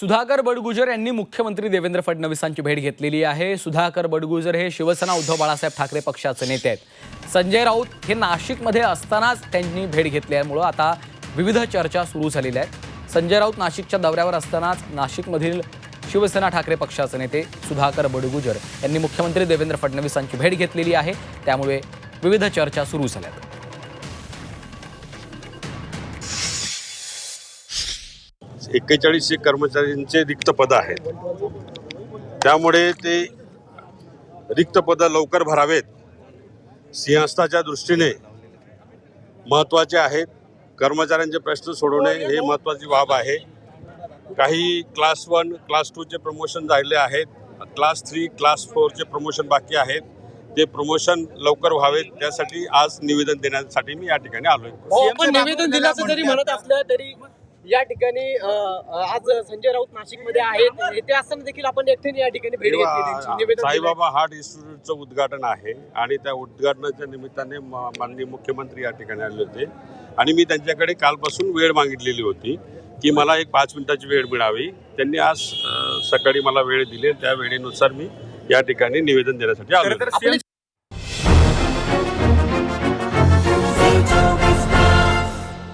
सुधाकर बडगुजर यांनी मुख्यमंत्री देवेंद्र फडणवीसांची भेट घेतलेली आहे. सुधाकर बडगुजर हे शिवसेना उद्धव बाळासाहेब ठाकरे पक्षाचे नेते आहेत. संजय राऊत हे नाशिकमध्ये असतानाच त्यांनी भेट घेतल्यामुळं आता विविध चर्चा सुरू झालेल्या आहेत. संजय राऊत नाशिकच्या दौऱ्यावर असतानाच नाशिकमधील शिवसेना ठाकरे पक्षाचे नेते सुधाकर बडगुजर यांनी मुख्यमंत्री देवेंद्र फडणवीसांची भेट घेतलेली आहे. त्यामुळे विविध चर्चा सुरू झाल्या एक्केचाळीसशे कर्मचाऱ्यांचे रिक्त पद आहेत. त्यामुळे ते रिक्त पदं लवकर भरावेत. सिंहस्थाच्या दृष्टीने महत्त्वाचे आहेत. कर्मचाऱ्यांचे प्रश्न सोडवणे हे महत्त्वाची बाब आहे. काही क्लास वन क्लास टूचे प्रमोशन झाले आहेत. क्लास थ्री क्लास फोरचे प्रमोशन बाकी आहेत. ते प्रमोशन लवकर व्हावेत. त्यासाठी आज निवेदन देण्यासाठी मी या ठिकाणी आलोय. हो, आहे निवेदन दिल्याचं जरी म्हणत असलं तरी या ठिकाणी आज संजय राऊत नाशिकमध्ये आहेत. येथे असताना देखील आपण एकट्याने या ठिकाणी भेट घेतली. साईबाबा हार्ट इन्स्टिट्यूटचं उद्घाटन आहे आणि त्या उद्घाटनाच्या निमित्ताने माननीय मुख्यमंत्री या ठिकाणी आले होते. आणि मी त्यांच्याकडे कालपासून वेळ मागितलेली होती की मला एक पाच मिनिटाची वेळ मिळावी. त्यांनी आज सकाळी मला वेळ दिली. त्या वेळेनुसार मी या ठिकाणी निवेदन देण्यासाठी आलो.